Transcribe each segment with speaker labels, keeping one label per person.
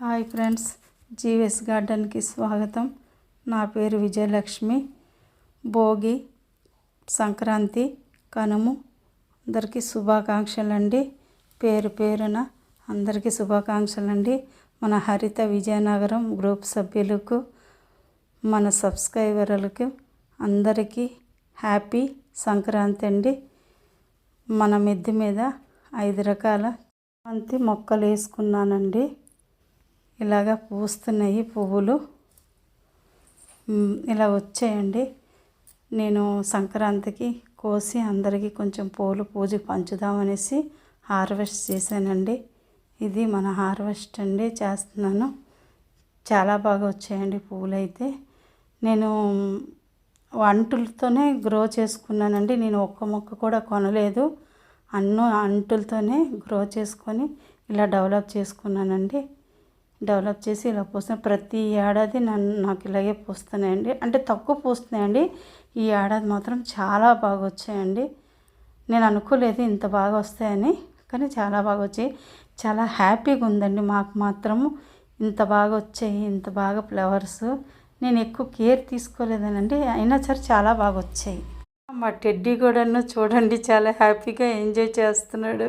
Speaker 1: Hi friends జీవెస్ గార్డెన్కి స్వాగతం. నా పేరు విజయలక్ష్మి. భోగి సంక్రాంతి కనుము అందరికీ శుభాకాంక్షలు అండి పేరు పేరున అందరికీ శుభాకాంక్షలు అండి మన హరిత విజయనగరం గ్రూప్ సభ్యులకు మన సబ్స్క్రైబర్లకు అందరికీ హ్యాపీ సంక్రాంతి అండి. మన మిద్దె మీద ఐదు రకాల బంతి మొక్కలు వేసుకున్నానండి. ఇలాగా పూస్తున్నాయి పువ్వులు. ఇలా వచ్చాయండి. నేను సంక్రాంతికి కోసి అందరికీ కొంచెం పూలు పూజకి పంచుదామనేసి హార్వెస్ట్ చేశానండి. ఇది మన హార్వెస్ట్ అండి చేస్తున్నాను. చాలా బాగా వచ్చాయండి పువ్వులు అయితే నేను అంటులతోనే గ్రో చేసుకున్నానండి. నేను ఒక్క మొక్క కూడా కొనలేదు. అన్నో అంటులతోనే గ్రో చేసుకొని ఇలా డెవలప్ చేసుకున్నానండి. డెవలప్ చేసి ఇలా పూస్తున్నాయి ప్రతి ఏడాది నన్ను నాకు ఇలాగే పూస్తున్నాయండి. అంటే తక్కువ పూస్తున్నాయండి. ఈ ఏడాది మాత్రం చాలా బాగా వచ్చాయండి. నేను అనుకోలేదు ఇంత బాగా వస్తాయని కానీ చాలా బాగా వచ్చాయి. చాలా హ్యాపీగా ఉందండి మాకు మాత్రము. ఇంత బాగా వచ్చాయి ఇంత బాగా ఫ్లవర్స్. నేను ఎక్కువ కేర్ తీసుకోలేదనండి. అయినా సరే చాలా బాగా వచ్చాయి. మా టెడ్డీ కూడాను చూడండి చాలా హ్యాపీగా ఎంజాయ్ చేస్తున్నాడు.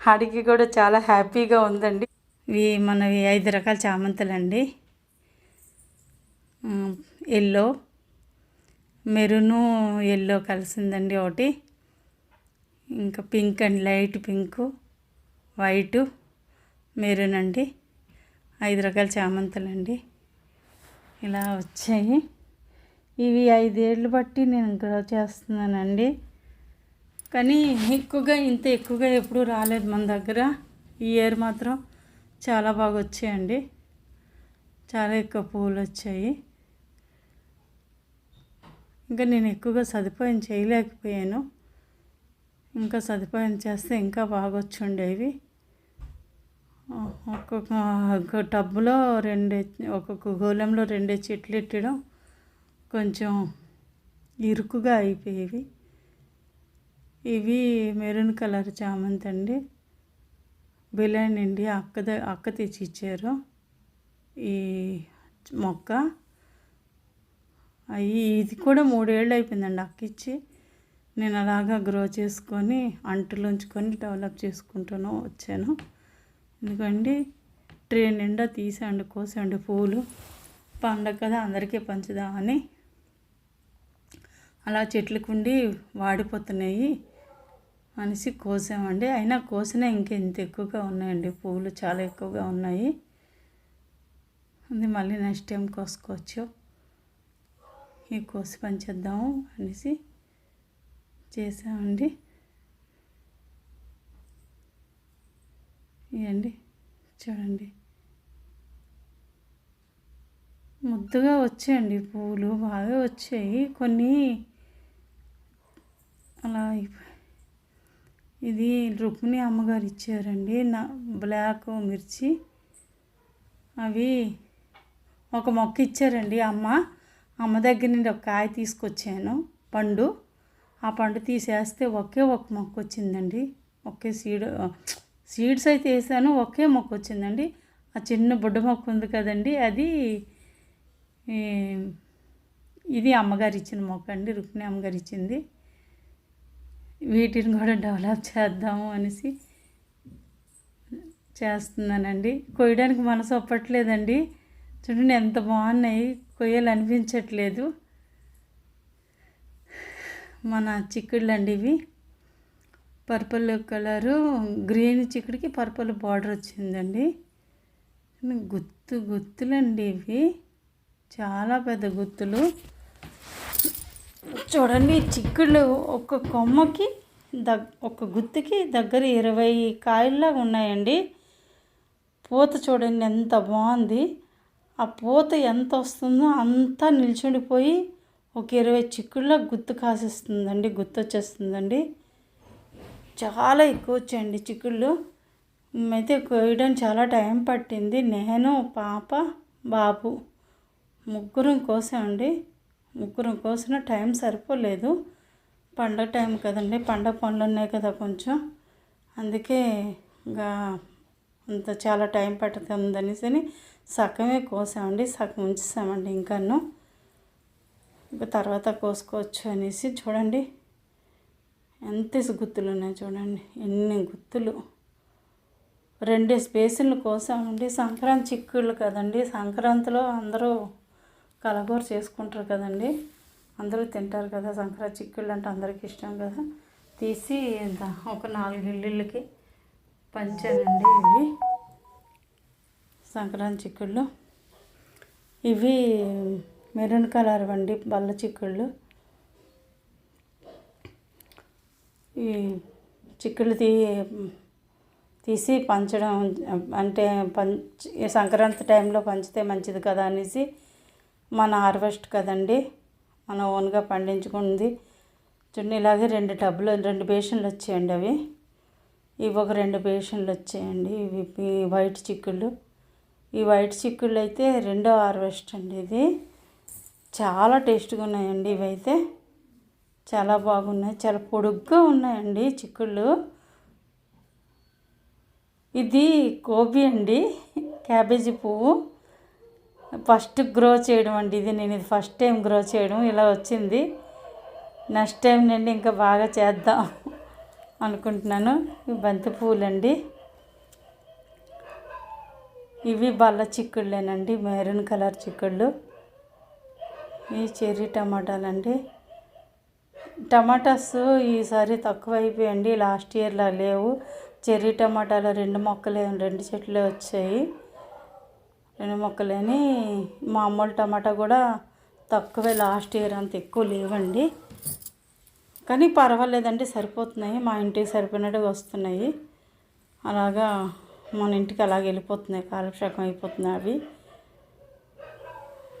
Speaker 1: ఆడికి కూడా చాలా హ్యాపీగా ఉందండి. ఇవి మనవి ఐదు రకాల చామంతులండి. ఎల్లో మెరూను ఎల్లో కలిసిందండి ఒకటి. ఇంకా pink and light pink white maroon అండి ఐదు రకాల చామంతులండి. ఇలా వచ్చాయి. ఇవి ఐదేళ్ళు బట్టి నేను గ్రో చేస్తున్నానండి. కానీ ఎక్కువగా ఇంత ఎక్కువగా ఎప్పుడూ రాలేదు మన దగ్గర. ఈ ఇయర్ మాత్రం చాలా బాగా వచ్చాయండి చాలా ఎక్కువ పువ్వులు వచ్చాయి ఇంకా నేను ఎక్కువగా సదుపాయం చేయలేకపోయాను. ఇంకా సదుపాయం చేస్తే ఇంకా బాగా వచ్చుండేవి ఒక్కొక్క ఒక టబ్లో రెండే ఒక్కొక్క గోళంలో రెండే చెట్లు ఎట్టడం కొంచెం ఇరుకుగా అయిపోయేవి. ఇవి మెరూన్ కలర్ చామంతి అండి. బిలైన్ అండి అక్క ద- అక్క తెచ్చి ఇచ్చారు ఈ మొక్క. అవి ఇది కూడా మూడేళ్ళు అయిపోయిందండి అక్క ఇచ్చి. నేను అలాగా గ్రో చేసుకొని అంటులు ఉంచుకొని డెవలప్ చేసుకుంటూనే వచ్చాను. ఎందుకండి ట్రే నిండా తీసండి కోసండి పూలు. పండగ కదా అందరికీ పంచుదామని. అలా చెట్లకుండి వాడిపోతున్నాయి. అనేసి కోసామండి. అయినా కోసినా ఇంత ఎక్కువగా ఉన్నాయండి. పువ్వులు చాలా ఎక్కువగా ఉన్నాయి. అది మళ్ళీ నెక్స్ట్ టైం కోసుకోవచ్చు. ఈ కోసి పంచేద్దాము అనేసి చేసామండి. ఇవ్వండి చూడండి. ముద్దుగా వచ్చాయండి పువ్వులు. బాగా వచ్చాయి. కొన్ని అలా అయిపోయి ఇది రుక్మిణి అమ్మగారు ఇచ్చారండి. నా బ్లాక్ మిర్చి. అవి ఒక మొక్క ఇచ్చారండి అమ్మ. అమ్మ దగ్గర నుండి ఒక కాయ తీసుకొచ్చాను పండు. ఆ పండు తీసేస్తే ఒకే ఒక మొక్క వచ్చిందండి. ఒకే సీడ్ సీడ్స్ అయితే వేసాను ఒకే మొక్క వచ్చిందండి. ఆ చిన్న బుడ్డ మొక్క ఉంది కదండి అది ఇది అమ్మగారు ఇచ్చిన మొక్క అండి రుక్మిణి అమ్మగారు ఇచ్చింది. వీటిని కూడా డెవలప్ చేద్దాము అనేసి చేస్తున్నానండి. కొయ్యడానికి మనసు ఒప్పట్లేదండి. చూడండి ఎంత బాగున్నాయి. కొయ్యాలనిపించట్లేదు మన చిక్కుళ్ళు అండి ఇవి. పర్పుల్ కలరు గ్రీన్ చిక్కుడికి పర్పుల్ బార్డర్ వచ్చిందండి. గుత్తు గుత్తులండి ఇవి. చాలా పెద్ద గుత్తులు. చూడండి చిక్కుళ్ళు ఒక కొమ్మకి దగ్ ఒక గుత్తికి దగ్గర ఇరవై కాయల్లాగా ఉన్నాయండి. పూత చూడండి ఎంత బాగుంది. ఆ పూత ఎంత వస్తుందో అంతా నిల్చుండిపోయి ఒక ఇరవై చిక్కుళ్ళ గుత్తు కాసేస్తుందండి గుత్తు వచ్చేస్తుందండి చాలా ఎక్కువ వచ్చాయండి చిక్కుళ్ళు. అయితే కోయడం చాలా టైం పట్టింది. నేను పాప బాబు ముగ్గురం కోసామండి. ముగ్గురం కోసిన టైం సరిపోలేదు. పండగ టైం కదండి పండగ పనులు ఉన్నాయి కదా కొంచెం. అందుకే ఇంకా అంత చాలా టైం పడుతుంది అనేసి సగమే కోసామండి సగం ఉంచేసామండి ఇంకాను ఇంకా తర్వాత కోసుకోవచ్చు అనేసి చూడండి. ఎంత గుత్తులు ఉన్నాయి చూడండి ఎన్ని గుత్తులు. రెండు స్పేసులు కోసామండి. సంక్రాంతి చిక్కుళ్ళు కదండి సంక్రాంతిలో అందరూ కలగూర చేసుకుంటారు కదండి. అందరూ తింటారు కదా. సంక్రాంతి చిక్కుళ్ళు అంటే అందరికి ఇష్టం కదా. తీసి ఇంత ఒక నాలుగు ఇల్లులకి పంచానండి ఇవి. సంక్రాంతి చిక్కుళ్ళు. ఇవి మెరూన్ కలర్ అండి బల్ల చిక్కుళ్ళు. ఈ చిక్కుళ్ళు తీ తీసి పంచడం అంటే పంచ సంక్రాంతి టైంలో పంచితే మంచిది కదా అనేసి మన హార్వెస్ట్ కదండి. మన ఓన్గా పండించుకుంది. చూడండి ఇలాగే రెండు టబ్బులు రెండు బేషన్లు వచ్చాయండి అవి. ఇవి ఒక రెండు బేషన్లు వచ్చాయండి. ఇవి వైట్ చిక్కుళ్ళు. ఈ వైట్ చిక్కుళ్ళు అయితే రెండో హార్వెస్ట్ అండి ఇది. చాలా టేస్ట్గా ఉన్నాయండి ఇవైతే చాలా బాగున్నాయి. చాలా పొడుగ్గా ఉన్నాయండి చిక్కుళ్ళు. ఇది గోబీ అండి. క్యాబేజీ పువ్వు. ఫస్ట్ గ్రో చేయడం అండి. ఇది నేను ఇది ఫస్ట్ టైం గ్రో చేయడం. ఇలా వచ్చింది. నెక్స్ట్ టైం నుండి ఇంకా బాగా చేద్దాం అనుకుంటున్నాను. బంతి పువ్వులండి ఇవి బల్ల చిక్కుళ్ళేనండి. మెరూన్ కలర్ చిక్కుళ్ళు. ఈ చెర్రీ టమాటాలండి. టమాటాస్ ఈసారి తక్కువ అయిపోయండి లాస్ట్ ఇయర్లా లేవు. చెర్రీ టమాటాలు రెండు మొక్కలే రెండు చెట్లే వచ్చాయి. రెండు మొక్కలేని మామూలు టమాటా కూడా తక్కువే లాస్ట్ ఇయర్ అంత ఎక్కువ లేవండి. కానీ పర్వాలేదండి సరిపోతున్నాయి. మా ఇంటికి సరిపోయినట్టుగా వస్తున్నాయి. అలాగా మన ఇంటికి అలాగ వెళ్ళిపోతున్నాయి. కాలక్షేపం అయిపోతున్నాయి అవి.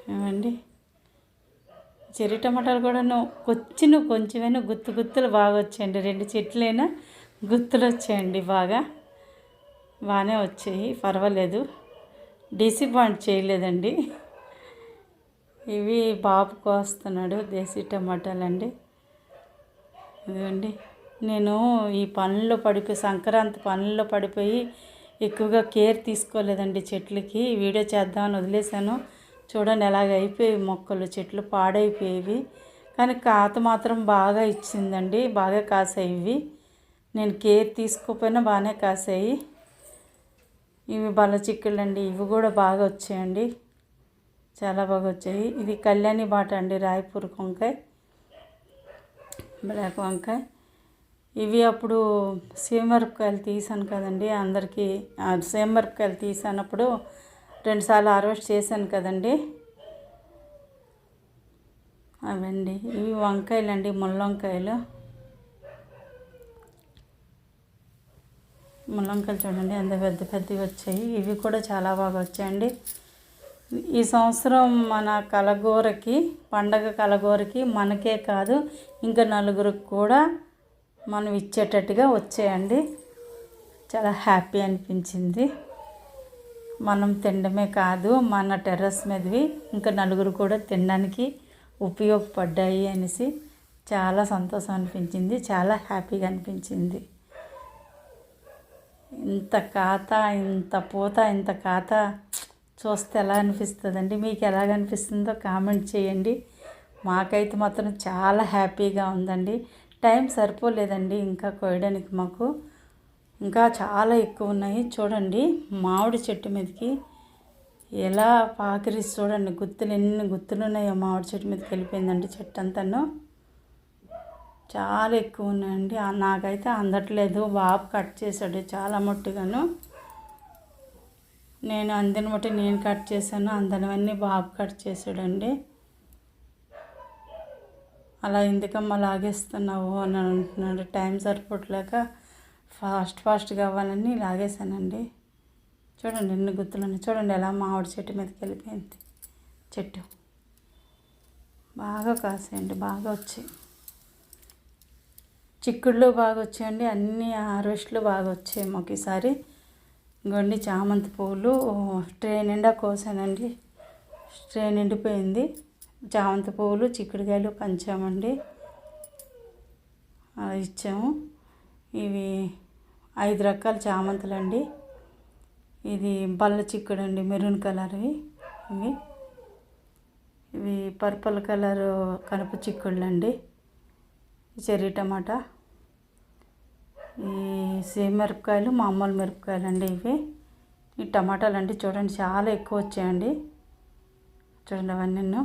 Speaker 1: ఏమండి? చెర్రీ టమాటాలు కూడా వచ్చిన కొంచెమైనా గుత్తు గుత్తులు బాగా వచ్చాయండి. రెండు చెట్లైనా గుత్తులు వచ్చాయండి బాగా. బాగానే వచ్చాయి. పర్వాలేదు. డిసప్పాయింట్ చేయలేదండి. ఇవి బాబు కోస్తున్నాడు దేశీ టమాటాలు అండి ఇదిగోండి నేను ఈ పనుల్లో పడిపోయి సంక్రాంతి పనుల్లో పడిపోయి ఎక్కువగా కేర్ తీసుకోలేదండి చెట్లకి. వీడియో చేద్దామని వదిలేశాను. చూడండి ఎలాగ అయిపోయి మొక్కలు చెట్లు పాడైపోయేవి. కానీ కాత మాత్రం బాగా ఇచ్చిందండి బాగా కాసాయి ఇవి. నేను కేర్ తీసుకోకపోయినా బాగానే కాసాయి. ఇవి బల చిక్కుళ్ళు అండి. ఇవి కూడా బాగా వచ్చాయండి. చాలా బాగా వచ్చాయి. ఇది కళ్యాణి బాట అండి రాయపూర్ వంకాయ బ్లాక్ వంకాయ ఇవి అప్పుడు సీమరపకాయలు తీసాను కదండి. అందరికీ సీమరపకాయలు తీసానప్పుడు రెండుసార్లు హార్వెస్ట్ చేశాను కదండి. అవండి. ఇవి వంకాయలు అండి ముళ్ళంకాయలు ముల్లంకాయలు చూడండి ఎంత పెద్ద పెద్దవి వచ్చాయి. ఇవి కూడా చాలా బాగా వచ్చాయండి. ఈ సంవత్సరం మన కలగూరకి పండగ కలగూరకి మనకే కాదు ఇంకా నలుగురికి కూడా మనం ఇచ్చేటట్టుగా వచ్చాయండి. చాలా హ్యాపీ అనిపించింది. మనం తినడమే కాదు మన టెర్రస్ మీదవి ఇంకా నలుగురు కూడా తినడానికి ఉపయోగపడ్డాయి అనేసి చాలా సంతోషం అనిపించింది చాలా హ్యాపీగా అనిపించింది. ఇంత ఖాత ఇంత పూత ఇంత ఖాత చూస్తే ఎలా అనిపిస్తుందండి? మీకు ఎలాగ అనిపిస్తుందో కామెంట్ చేయండి. మాకైతే మాత్రం చాలా హ్యాపీగా ఉందండి. టైం సరిపోలేదండి ఇంకా కోయడానికి మాకు. ఇంకా చాలా ఎక్కువ ఉన్నాయి. చూడండి మామిడి చెట్టు మీదకి ఎలా పాకిరి చూడండి. గుత్తులు ఎన్ని గుత్తులు ఉన్నాయో మామిడి చెట్టు మీదకి వెళ్ళిపోయిందండి చెట్టు అంతాను. చాలా ఎక్కువ ఉన్నాయండి. నాకైతే అందట్లేదు. బాబు కట్ చేశాడు చాలా మట్టుగాను. నేను అందిన మట్టి నేను కట్ చేశాను. అందనవన్నీ బాబు కట్ చేశాడండి. అలా ఎందుకమ్మా లాగేస్తున్నావు అని అంటున్నాడు. టైం సరిపోవట్లేక ఫాస్ట్ ఫాస్ట్ కావాలని లాగేశానండి. చూడండి ఎన్ని గుర్తులు చూడండి ఎలా మామిడి చెట్టు మీదకి వెళ్ళిపోయింది. చెట్టు. బాగా కాసేయండి. బాగా వచ్చాయి. చిక్కుళ్ళు బాగా వచ్చాయండి అన్ని హార్వెస్ట్లు బాగా వచ్చాయి ఒకేసారి గొండి చామంతి పువ్వులు ట్రే నిండా కోసానండి. ట్రే నిండిపోయింది. చామంతి పువ్వులు చిక్కుడుకాయలు పంచామండి. ఇచ్చాము. ఇవి ఐదు రకాల చామంతులు అండి ఇది బల్ల చిక్కుడు అండి మెరూన్ కలర్వి. ఇవి. ఇవి పర్పుల్ కలర్ కనుపు చిక్కుళ్ళు అండి చెర్రీ టమాటా ఈ సేమ్ మిరపకాయలు మామూలు మిరపకాయలు అండి ఇవి. ఈ టమాటాలు అండి చూడండి చాలా ఎక్కువ వచ్చాయండి. చూడండి అవన్నీ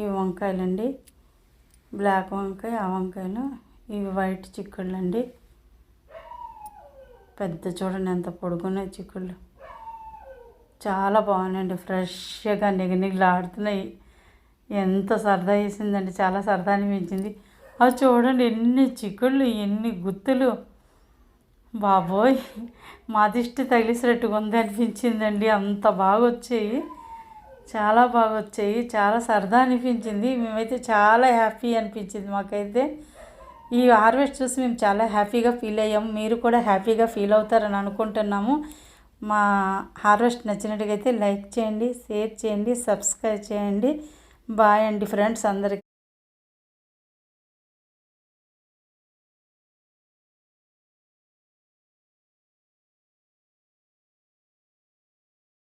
Speaker 1: ఈ వంకాయలు అండి బ్లాక్ వంకాయ ఆ వంకాయలు ఇవి వైట్ చిక్కుళ్ళు అండి పెద్ద చూడండి ఎంత పొడుగున్నాయి చిక్కుళ్ళు. చాలా బాగున్నాయండి ఫ్రెష్గా నిగనిగలాడుతున్నాయి. ఎంత సరదా వేసిందండి చాలా సరదా అనిపించింది. అవి చూడండి ఎన్ని చిక్కుళ్ళు ఎన్ని గుత్తులు. బాబోయ్ మా దిష్టి తగిలిసినట్టుగా ఉంది అనిపించిందండి. అంత బాగా వచ్చాయి చాలా బాగా వచ్చాయి చాలా సరదా అనిపించింది. మేమైతే చాలా హ్యాపీ అనిపించింది మాకైతే. ఈ హార్వెస్ట్ చూసి మేము చాలా హ్యాపీగా ఫీల్ అయ్యాము మీరు కూడా హ్యాపీగా ఫీల్ అవుతారని అనుకుంటున్నాము. మా హార్వెస్ట్ నచ్చినట్టుగైతే లైక్ చేయండి షేర్ చేయండి సబ్స్క్రైబ్ చేయండి. బాయ్ అండి ఫ్రెండ్స్ అందరికీ.